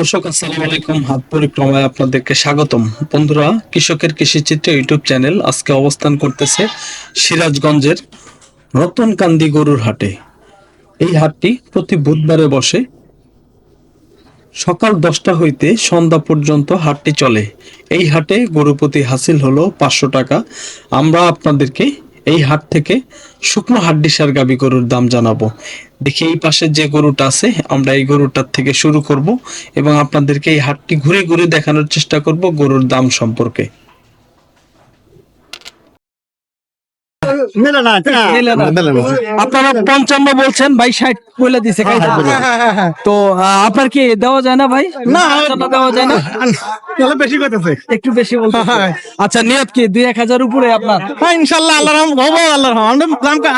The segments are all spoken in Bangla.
দর্শক, আসসালামু আলাইকুম। হাত পরিক্রমায় আপনাদেরকে স্বাগতম। বন্ধুরা, কৃষকের কৃষিচিত্র ইউটিউব চ্যানেল আজকে অবস্থান করতেছে সিরাজগঞ্জের রতনকান্দি গরুর হাটে। এই হাটটি প্রতি বুধবারে বসে। সকাল দশটা হইতে সন্ধ্যা পর্যন্ত হাটটি চলে। এই হাটে গরু প্রতি হাসিল হলো পাঁচশো টাকা। আমরা আপনাদেরকে এই হাট থেকে শুকনো হাড্ডিসার গাবি গরুর দাম জানাব। দেখি এই পাশে যে গরুটা আছে, আমরা এই গরুটার থেকে শুরু করব এবং আপনাদেরকে এই হাটটি ঘুরে ঘুরে দেখানোর চেষ্টা করব গরুর দাম সম্পর্কে মেলে না মেলে না। মেলে না আপনারা পঞ্চান্ন বলছেন ভাই ষাট বলে দিছে তো আপনার কি দেওয়া যায় না ভাই? না দেওয়া যায় না? বেশি করতেছে একটু বেশি বলতে আচ্ছা নিয়ত কি? দুই এক হাজার উপরে আপনার? হ্যাঁ ইনশাল্লাহ আল্লাহ রহম হব আল্লাহ রহম আমরা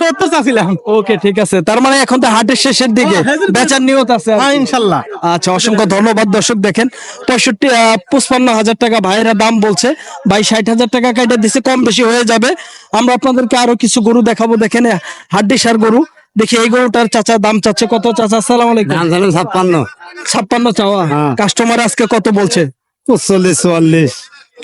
সত্তর চাচ্ছিলাম। ওকে ঠিক আছে। তার মানে এখন তো হাটের শেষের দিকে। বেচার নিয়ত আছে হ্যাঁ ইনশাল্লাহ। আচ্ছা অসংখ্য ধন্যবাদ দর্শক দেখেন। পঁয়ষট্টি পঁচপান্ন হাজার টাকা ভাইয়েরা দাম বলছে। ভাই ষাট হাজার টাকা কাইটা দিছে কম বেশি হয়ে যাবে। আমরা আপনাদেরকে আরও কিছু গরু দেখাবো দেখেন হাড্ডি সার গরু। দেখি এই গরুটার চাচা দাম চাচ্ছে কত চাচা? আসসালাম আলাইকুম। দাম ছাপ্পান্ন। ছাপ্পান্ন চাওয়া। হ্যাঁ। কাস্টমার আজকে কত বলছে? পঁচল্লিশ চুয়াল্লিশ।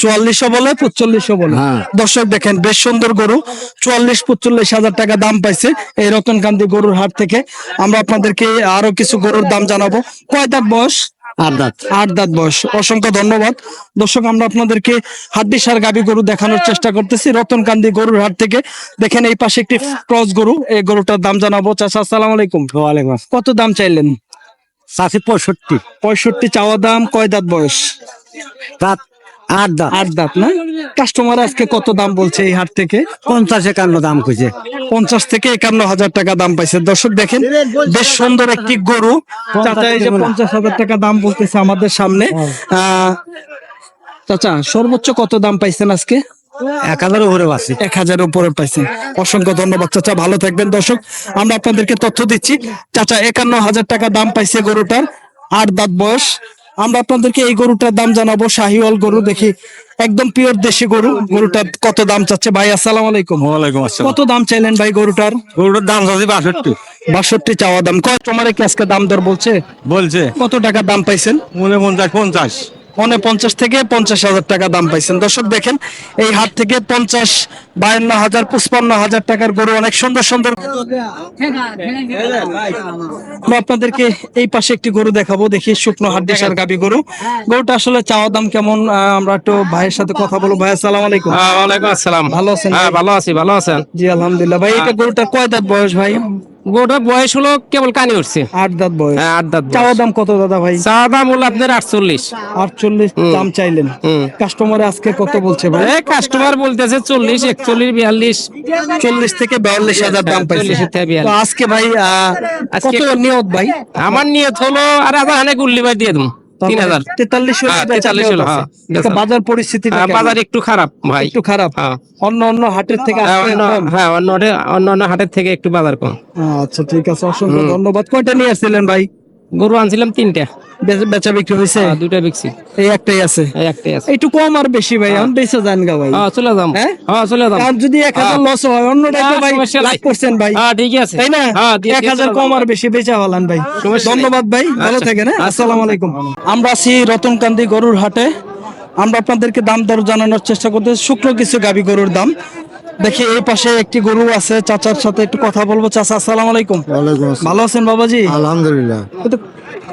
চুয়াল্লিশশো বলে পঁচল্লিশশো বলে। হ্যাঁ। দর্শক দেখেন বেশ সুন্দর গরু। চুয়াল্লিশ পঁচল্লিশ হাজার টাকা দাম পাইছে এই রতনকান্দি গরুর হাট থেকে। আমরা আপনাদেরকে আরও কিছু গরুর দাম জানাব। কয় দাঁত বয়স? আট দাঁত আট দাঁত বয়স। অসংখ্য ধন্যবাদ। দর্শক আমরা আপনাদেরকে হাড্ডি সার গাবি গরু দেখানোর চেষ্টা করতেছি। রতনকান্দি গরুর হাট থেকে দেখেন এই পাশে একটি ক্রস গরু। এই গরুটার দাম জানাব। আসসালাম আলাইকুম। ওয়ালাইকুম কত দাম চাইলেন? চাষি পঁয়ষট্টি। পঁয়ষট্টি চাওয়া দাম কয় দাঁত বয়স? দাঁত আট দাঁত। আট দাঁত না? কাস্টমার আজকে কত দাম বলছে এই হাট থেকে? পঞ্চাশ একান্ন দাম খুঁজে। পঞ্চাশ থেকে একান্ন হাজার টাকা দাম পাইছে। দর্শক দেখেন বেশ সুন্দর একটি গরু। চাচা এই যে পঞ্চাশ হাজার টাকা দাম বলতেছে আমাদের সামনে। চাচা সর্বোচ্চ কত দাম পাইছেন আজকে? এক হাজার উপরে আছে। এক হাজার উপরে পাইছেন। অসংখ্য ধন্যবাদ চাচা। ভালো থাকবেন দর্শক। আমরা আপনাদেরকে তথ্য দিচ্ছি। চাচা একান্ন হাজার টাকা দাম পাইছে গরুটার। আট দাঁত বয়স। আমরা আপনাদেরকে এই গরুটার দাম জানাব শাহিওয়াল গরু দেখি। একদম পিওর দেশি গরু গরুটার কত দাম চাচ্ছে? ভাই আসসালাম আলাইকুম। ওয়ালাইকুম আসসালাম। কত দাম চাইলেন ভাই গরুটার? গরুটার দাম চাচ্ছে বাষট্টি। বাষট্টি চাওয়া দাম। কয় তোমার কি আজকে দাম দর বলছে? বলছে। কত টাকা দাম পাইছেন? মনে পঞ্চাশ পঞ্চাশ। পনে পঞ্চাশ থেকে পঞ্চাশ হাজার টাকা দাম পাইছেন। দর্শক দেখেন এই হাট থেকে পঞ্চাশ বায়ান্ন হাজার পঁচপান্ন হাজার টাকার গরু অনেক সুন্দর সুন্দর। আপনাদেরকে এই পাশে একটি গরু দেখাবো। দেখি শুকনো হাট দেশের গাবি গরু। গরুটা আসলে চাওয়া দাম কেমন? আমরা একটু ভাইয়ের সাথে কথা বলব। ভাই আসসালাম আলাইকুম। ওয়ালাইকুম আসসালাম। ভালো আছেন হ্যাঁ ভালো আছি ভালো আছেন। জি আলহামদুলিল্লাহ। ভাই এটা গরুটা কয় দাঁত বয়স ভাই? গোটার বয়স হলো কেবল কানে উঠছে। আট দাঁত বয়স। হ্যাঁ আট দাঁত। চাওয়া দাম কত দাদা ভাই? চাওয়া দাম হলো আপনার আটচল্লিশ। আটচল্লিশ দাম চাইলেন। কাস্টমার আজকে কত বলছে ভাই? কাস্টমার বলতেছে চল্লিশ একচল্লিশ বিয়াল্লিশ। চল্লিশ থেকে বিয়াল্লিশ হাজার দাম পাইছে। 40 থেকে আজকে ভাই আজকে- কত নিয়ত ভাই? আমার নিয়ত হলো আর আবার হানে গুল্লি ভাই দিয়ে দেবো হ্যাঁ, 43 হলো, হ্যাঁ, বাজার পরিস্থিতি হ্যাঁ, বাজার একটু খারাপ ভাই। একটু খারাপ। হ্যাঁ। অন্য অন্য হাটের থেকে হ্যাঁ। হ্যাঁ অন্য অন্য হাটের থেকে একটু বাজার কম। আচ্ছা ঠিক আছে অসংখ্য ধন্যবাদ। কয়টা নিয়ে আসছিলেন ভাই? গরু আনছিলাম তিনটা। বেচা- বিক্রি হয়েছে দুটা দুইটা বিকছি এই একটাই আছে? এই একটাই আছে। একটু কম আর বেশি ভাই এখন বেচা যান গা ভাই। হ্যাঁ চলে যাম। হ্যাঁ? হ্যাঁ চলে যাম। আর যদি এক হাজার লস হয় অন্যটা তো হ্যাঁ, ভাই লাভ করছেন ভাই। হ্যাঁ ঠিক আছে। তাই না? হ্যাঁ দিয়ে- এক দিয়ে হাজার চলে কম যাম। আর বেশি বেচা হলান ভাই। ধন্যবাদ ভাই ভালো আচ্ছা। থাকেন হ্যাঁ? আসসালামু আলাইকুম। আমরা আছি রতনকান্দি গরুর হাটে। আমরা আপনাদেরকে দাম দর জানানোর চেষ্টা করতে শুক্র কিছু গাবি গরুর দাম। দেখি এই পাশে একটি গরু আছে চাচার সাথে একটু কথা বলব। চাচা আসসালাম আলাইকুম। ভালো আছেন বাবাজি? আলহামদুলিল্লাহ।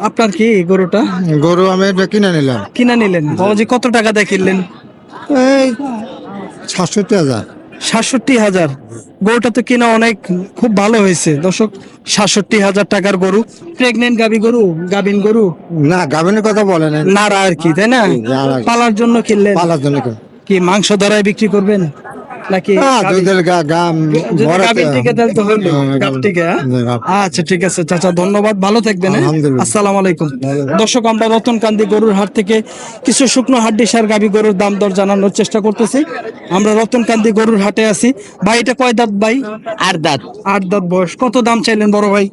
আপনার কি গরুটা? গরু আমি এটা কিনে নিলাম। কিনে নিলেন। বাবাজি কত টাকা দিয়ে কিনলেন এই সাতষট্টি হাজার। সাতষট্টি হাজার। গরুটা তো কিনা অনেক খুব ভালো হয়েছে। দর্শক সাতষট্টি হাজার টাকার গরু। প্রেগনেন্ট গাবি গরু গাবিন গরু? না গাবিনের কথা বলে না আর কি তাই না? পালার জন্য কিনলে পালার জন্য কি মাংস ধরায় বিক্রি করবেন? নাকি? হ্যাঁ, দুধের গাম। আচ্ছা ঠিক আছে চাচা ধন্যবাদ। ভালো থাকবেন হ্যাঁ? আসসালামু আলাইকুম। দর্শক আমরা রতনকান্দি গরুর হাট থেকে কিছু শুকনো হাড্ডি সার গাবি গরুর দাম দর জানানোর চেষ্টা করতেছি। আমরা রতনকান্দি গরুর হাটে আছি। ভাই এটা কয় দাঁত ভাই? আর দাঁত। আট দাঁত বয়স। কত দাম চাইলেন বড় ভাই?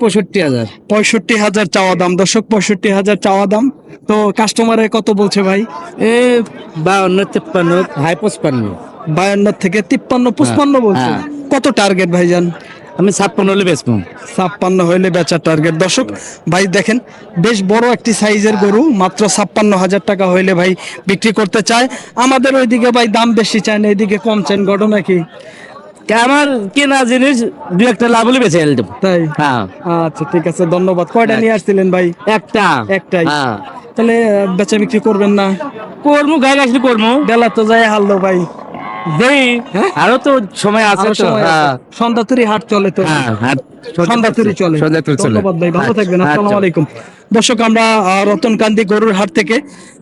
পঁয়ষট্টি হাজার। পঁয়ষট্টি হাজার চাওয়া দাম। দর্শক পঁয়ষট্টি হাজার চাওয়া দাম। তো কাস্টমারে কত বলছে ভাই? এ বাউন্ন তেপ্পান্ন হাই পঁচপান্ন। বায়ান্ন থেকে তিপ্পান্ন পঁচপান্ন বলছে। হ্যাঁ। কত টার্গেট ভাইজান? আমি ছাপ্পান্ন হলে বেচবো। ছাপ্পান্ন হইলে বেচার টার্গেট দর্শক ভাই দেখেন বেশ বড় একটি সাইজের গরু মাত্র ছাপ্পান্ন হাজার টাকা হইলে ভাই বিক্রি করতে চায়। আমাদের ওইদিকে ভাই দাম বেশি চায় না এদিকে কম চান ঘটনা কি আমার কেনা জিনিস দু একটা লাভ হলে বেঁচে দেবো তাই? হ্যাঁ। আচ্ছা ঠিক আছে ধন্যবাদ। কয়টা নিয়ে আসছিলেন ভাই? একটা। একটাই। হ্যাঁ। তাহলে বেচা বিক্রি করবেন না? কর্মু গায়ে আসলে কর্মু। বেলা তো যায় হারলো ভাই। দেই। আরও তো সময় আছে তো। হ্যাঁ। সন্ধ্যা তুরি হাট চলে তো। হ্যাঁ, হ্যাঁ। সন্ধ্যা তুরি চলে। সন্ধ্যা তুরি চলে। ধন্যবাদ ভাই ভালো থাকবেন আচ্ছা। আসসালামু আলাইকুম। দর্শক আমরা রতনকান্দি গরুর হাট থেকে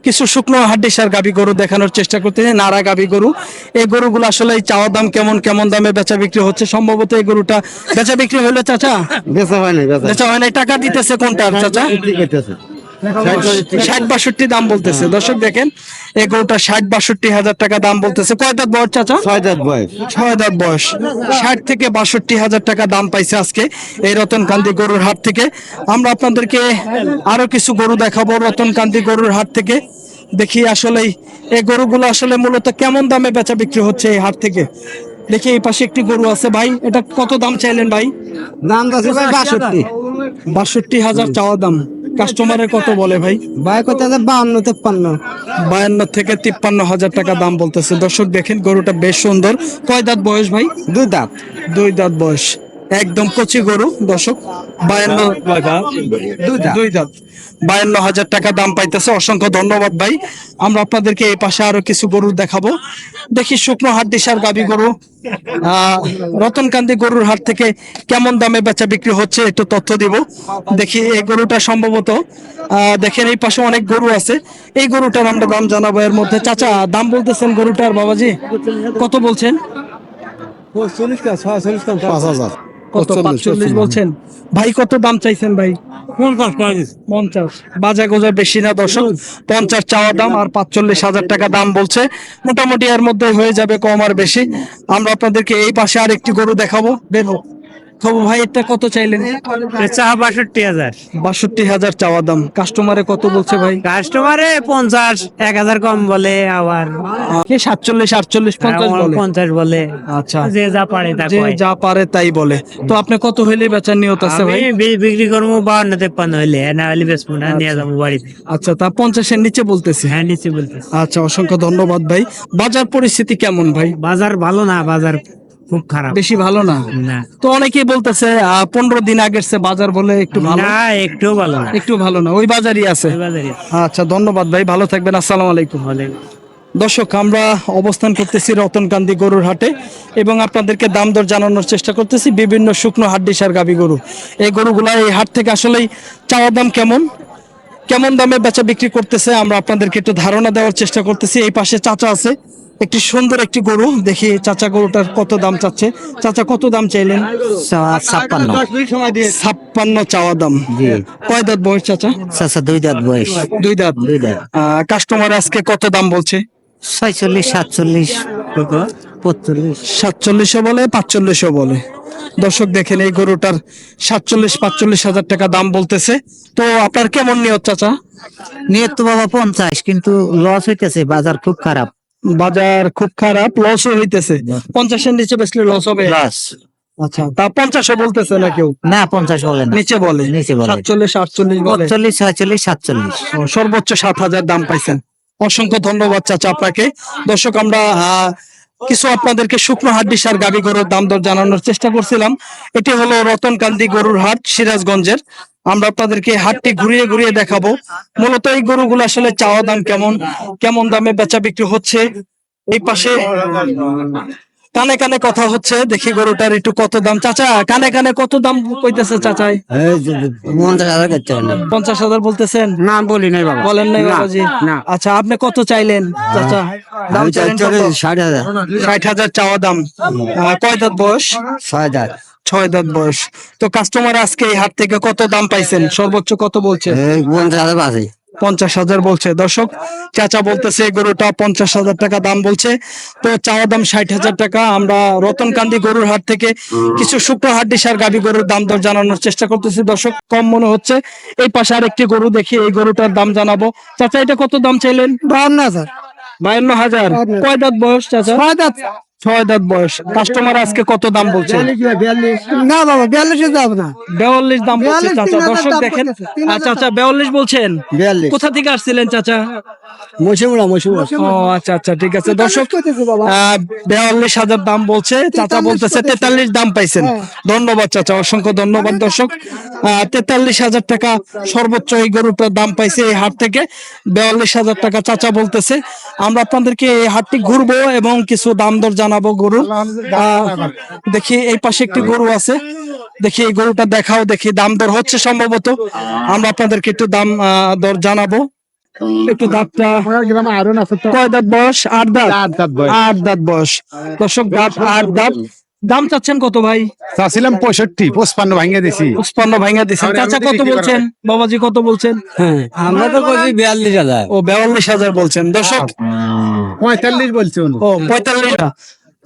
কিছু শুকনো হাড্ডিসার গাবি গরু দেখানোর চেষ্টা করতেছি নাড়া গাবি গরু। এই গরুগুলো আসলে চাওয়া দাম কেমন কেমন দামে বেচা বিক্রি হচ্ছে? সম্ভবত এই গরুটা বেচা বিক্রি হলো চাচা? বেচা হয় না বেচা বেচা হয় না টাকা দিতেছে কোনটা চাচা? ষাট বাষট্টি দাম বলতেছে। দর্শক দেখেন এই গরুটা ষাট বাষট্টি হাজার টাকা দাম বলতেছে। কয় দাঁত বড় চাচা? ছয় দাঁত বয়স। ছয় দাঁত বয়স। ষাট থেকে বাষট্টি হাজার টাকা দাম পাইছে আজকে এই রতনকান্দি গরুর হাট থেকে। আমরা আপনাদেরকে আরও কিছু গরু দেখাবো রতনকান্দি গরুর হাট থেকে। দেখি আসলে এই গরুগুলো আসলে মূলত কেমন দামে বেচা বিক্রি হচ্ছে এই হাট থেকে? দেখি এই পাশে একটি গরু আছে। ভাই এটা কত দাম চাইলেন ভাই? দাম বাষট্টি। বাষট্টি হাজার চাওয়া দাম। কাস্টমারের কত বলে ভাই? ভাই কত হাজার? বাহান্ন তেপ্পান্ন। বায়ান্ন থেকে তিপ্পান্ন হাজার টাকা দাম বলতেছে। দর্শক দেখেন গরুটা বেশ সুন্দর। কয় দাঁত বয়স ভাই? দুই দাঁত। দুই দাঁত বয়স। একদম কচি গরু দর্শক। বায়ান্ন দুই দাঁত বায়ান্ন হাজার টাকা দাম পাইতেছে। অসংখ্য ধন্যবাদ ভাই। আমরা আপনাদেরকে এই পাশে আরও কিছু গরু দেখাবো। দেখি শুকনো হাট দিশার গাবি গরু। রতনকান্দি গরুর হাট থেকে কেমন দামে বেচা বিক্রি হচ্ছে একটু তথ্য দিব। দেখি এই গরুটা সম্ভবত আহ, দেখেন এই পাশে অনেক গরু আছে। এই গরুটার আমরা দাম জানাব। এর মধ্যে চাচা দাম বলতেছেন গরুটার বাবাজি? কত বলছেন? চল্লিশ টাকা ছয় চল্লিশ টাকা। পাঁচ হাজার। কত পাঁচচল্লিশ বলছেন? ভাই কত দাম চাইছেন ভাই? পঞ্চাশ বাজা গোজা বেশি না দর্শক। পঞ্চাশ চাওয়া দাম আর পাঁচচল্লিশ হাজার টাকা দাম বলছে। মোটামুটি এর মধ্যে হয়ে যাবে কম আর বেশি। আমরা আপনাদেরকে এই পাশে আর একটি গরু দেখাবো। বের। তবু ভাই এটা কত চাইলেন? চা বাষট্টি হাজার। বাষট্টি হাজার চাওয়া দাম। কাস্টমারে কত বলছে ভাই? কাস্টমারে পঞ্চাশ এক হাজার কম বলে আবার। কে সাতচল্লিশ আটচল্লিশ পঞ্চাশ বলে? পঞ্চাশ বলে। আচ্ছা। যে যা পারে তা যে যা পারে তাই বলে। তো আপনি কত হইলে বেচার নিয়ত আছে ভাই? বিক্রি করব বাহান্ন তেপ্পান্ন হইলে। না হলে বেচবো না নিয়ে যাব বাড়িতে। আচ্ছা তা পঞ্চাশের নিচে বলতেছি। হ্যাঁ নিচে বলতে আচ্ছা অসংখ্য ধন্যবাদ ভাই। বাজার পরিস্থিতি কেমন ভাই? বাজার ভালো না বাজার খুব খারাপ। বেশি ভালো না? না। তো অনেকেই বলতেছে পনেরো দিন আগের সে বাজার বলে একটু ভালো। না একটু ভালো না। একটু ভালো না ওই বাজারই আছে। আচ্ছা ধন্যবাদ ভাই ভালো থাকবেন আসসালামু আলাইকুম। দর্শক আমরা অবস্থান করতেছি রতনকান্দি গরুর হাটে এবং আপনাদেরকে দাম দর জানানোর চেষ্টা করতেছি। বিভিন্ন শুকনো হাড্ডিসার গাবি গরু। এই গরুগুলা এই হাট থেকে আসলেই চাওয়া দাম কেমন? কেমন দামে বেচা বিক্রি করতেছে আমরা আপনাদেরকে একটু ধারণা দেওয়ার চেষ্টা করতেছি। এই পাশে চাচা আছে একটি সুন্দর একটি গরু। দেখি চাচা গরুটার কত দাম চাচ্ছে। চাচা কত দাম চাইলেন? ছাপ্পান্ন। ছাপ্পান্ন চাওয়া দাম। কয় দাঁত বয়স চাচা? চাচা দুই দাঁত বয়স। দুই দাঁত। দুই দাঁত। কাস্টমার আজকে কত দাম বলছে? ছয়চল্লিশ সাতচল্লিশ। সাতচল্লিশও বলে পাঁচচল্লিশও বলে। দর্শক দেখেন এই গরুটার সাতচল্লিশ পাঁচচল্লিশ হাজার টাকা দাম বলতেছে। তো আপনার কেমন নিয়ত চাচা? নিয়ত তো বাবা পঞ্চাশ কিন্তু লস হইতেছে বাজার খুব খারাপ। বাজার খুব খারাপ লসও হইতেছে। পঞ্চাশের নিচে বেসলে লস হবে। লস আচ্ছা তা পঞ্চাশও বলতেছে না কেউ? না পঞ্চাশ বলে নিচে বলে। নিচে বলে। সাতচল্লিশ আটচল্লিশ বলে। ছয়চল্লিশ সাতচল্লিশ। সর্বোচ্চ সাত হাজার দাম পাইছেন। অসংখ্য ধন্যবাদ চাচা আপনাকে। দর্শক, আমরা কিছু আপনাদেরকে শুকনো হাড্ডি সার গাবি গরুর দাম দর জানানোর চেষ্টা করছিলাম। এটি হলো রতনকান্দি গরুর হাট, সিরাজগঞ্জের। আমরা আপনাদেরকে হাটটি ঘুরিয়ে ঘুরিয়ে দেখাবো। মূলত এই গরুগুলো আসলে চাওয়া দাম কেমন কেমন দামে বেচা বিক্রি হচ্ছে? এই পাশে কানে কানে কথা হচ্ছে দেখি গরুটার একটু কত দাম। চাচা কানে কানে কত দাম কইতেছে চাচাই? পঞ্চাশ হাজার পঞ্চাশ বলতেছেন? না বলি নাই বাবা। বলেন নাই বাবাজি। না। আচ্ছা আপনি কত চাইলেন চাচা? দাম চাইলেন কত? ষাট হাজার। ষাট হাজার চাওয়া দাম। কয় দাঁত বয়স? ছয় দাঁত। ছয় দাঁত বয়স। তো কাস্টমার আজকে এই হাট থেকে কত দাম পাইছেন? সর্বোচ্চ কত বলছে পঞ্চাশ হাজার আছে পঞ্চাশ হাজার বলছে। দর্শক চাচা বলতেছে গরুটা পঞ্চাশ হাজার টাকা দাম বলছে। তো চাওয়া দাম ষাট হাজার টাকা। আমরা রতনকান্দি গরুর হাট থেকে কিছু শুক্র হাড্ডি সার গাবি গরুর দাম দর জানানোর চেষ্টা করতেছি। দর্শক কম মনে হচ্ছে। এই পাশে আরেকটি গরু দেখি এই গরুটার দাম জানাব। চাচা এটা কত দাম চাইলেন? বাহান্ন হাজার। বায়ান্ন হাজার। কয় দাঁত বয়স চাচা? দাঁত। ছয় দাঁত বয়স। কাস্টমার আজকে কত দাম বলছে? না বাবা বিয়াল্লিশে যাব না। বেয়াল্লিশ দাম বলছে চাচা দর্শক দেখেন। আচ্ছা আচ্ছা বেয়াল্লিশ বলছেন? বিয়াল্লিশ। কোথা থেকে আসছিলেন চাচা? মশিমুড়া মশিমুড়া ও আচ্ছা আচ্ছা ঠিক আছে। দর্শক বেয়াল্লিশ হাজার দাম বলছে চাচা বলতেছে তেতাল্লিশ দাম পাইছেন। ধন্যবাদ চাচা অসংখ্য ধন্যবাদ দর্শক। তেতাল্লিশ হাজার টাকা সর্বোচ্চ এই গরুটার দাম পাইছে এই হাট থেকে। বেয়াল্লিশ হাজার টাকা চাচা বলতেছে। আমরা আপনাদেরকে এই হাটটি ঘুরবো এবং কিছু দাম দর জানাব গরু। দেখি এই পাশে একটি গরু আছে। দেখি এই গরুটা দেখাও দেখি দাম দর হচ্ছে সম্ভবত। আমরা আপনাদেরকে একটু দাম দর জানাব। একটু দাঁতটা গ্রামে আরন আছে তো? কয় দাঁত বয়স? আট দাঁত। আট দাঁত বয়স। আট দাঁত বয়স। দর্শক দাঁত আট দাঁত। দাম চাচ্ছেন কত ভাই? চাচ্ছিলাম পঁয়ষট্টি পঁচপান্ন ভাঙিয়ে দিছি। পুষ্পান্ন ভাঙা দিচ্ছেন আরে চাচা কত বলছেন? বাবাজি কত বলছেন? আমরা তো কইছি বিয়াল্লিশ হাজার। ও বিয়াল্লিশ হাজার বলছেন। দর্শক পঁয়তাল্লিশ বলছি উনি। ও পঁয়তাল্লিশ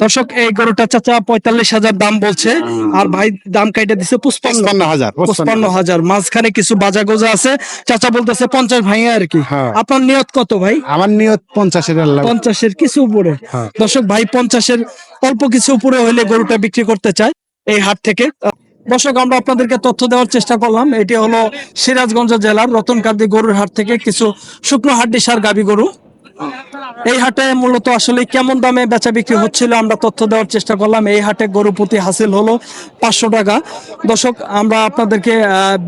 দর্শক এই গরুটা চাচা পঁয়তাল্লিশ হাজার দাম বলছে। আর ভাই দাম কাইটা দিছে পুষ্পান্ন পঁচপান্ন হাজার পঁচপান্ন হাজার। মাঝখানে কিছু বাজা গোজা আছে। চাচা বলতেছে পঞ্চাশ ভাঙে আর কি। হ্যাঁ। আপনার নিয়ত কত ভাই? আমার নিয়ত পঞ্চাশের পঞ্চাশের কিছু উপরে। হ্যাঁ। দর্শক ভাই পঞ্চাশের অল্প কিছু উপরে হইলে গরুটা বিক্রি করতে চায় এই হাট থেকে। দর্শক আমরা আপনাদেরকে তথ্য দেওয়ার চেষ্টা করলাম। এটি হলো সিরাজগঞ্জ জেলার রতনকান্দি গরুর হাট থেকে কিছু শুকনো হাড্ডি সার গাবি গরু। এই হাটে মূলত আসলে কেমন দামে বেচা বিক্রি হচ্ছিল আমরা তথ্য দেওয়ার চেষ্টা করলাম। এই হাটে গরু প্রতি হাসিল হলো পাঁচশো টাকা। দর্শক, আমরা আপনাদেরকে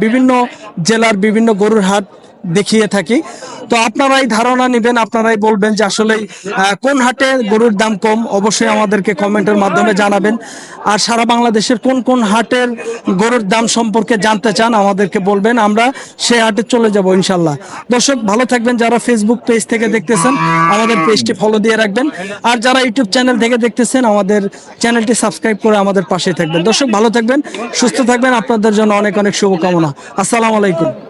বিভিন্ন জেলার বিভিন্ন গরুর হাট দেখিয়ে থাকি। তো আপনারাই ধারণা নেবেন, আপনারাই বলবেন যে আসলে কোন হাটে গরুর দাম কম, অবশ্যই আমাদেরকে কমেন্টের মাধ্যমে জানাবেন। আর সারা বাংলাদেশের কোন কোন হাটের গরুর দাম সম্পর্কে জানতে চান, আমাদেরকে বলবেন। আমরা সে হাটে চলে যাব, ইনশাল্লাহ। দর্শক, ভালো থাকবেন। যারা ফেসবুক পেজ থেকে দেখতেছেন, আমাদের পেজটি ফলো দিয়ে রাখবেন। আর যারা ইউটিউব চ্যানেল থেকে দেখতেছেন, আমাদের চ্যানেলটি সাবস্ক্রাইব করে আমাদের পাশে থাকবেন। দর্শক, ভালো থাকবেন, সুস্থ থাকবেন। আপনাদের জন্য অনেক অনেক শুভকামনা। আসসালামু আলাইকুম।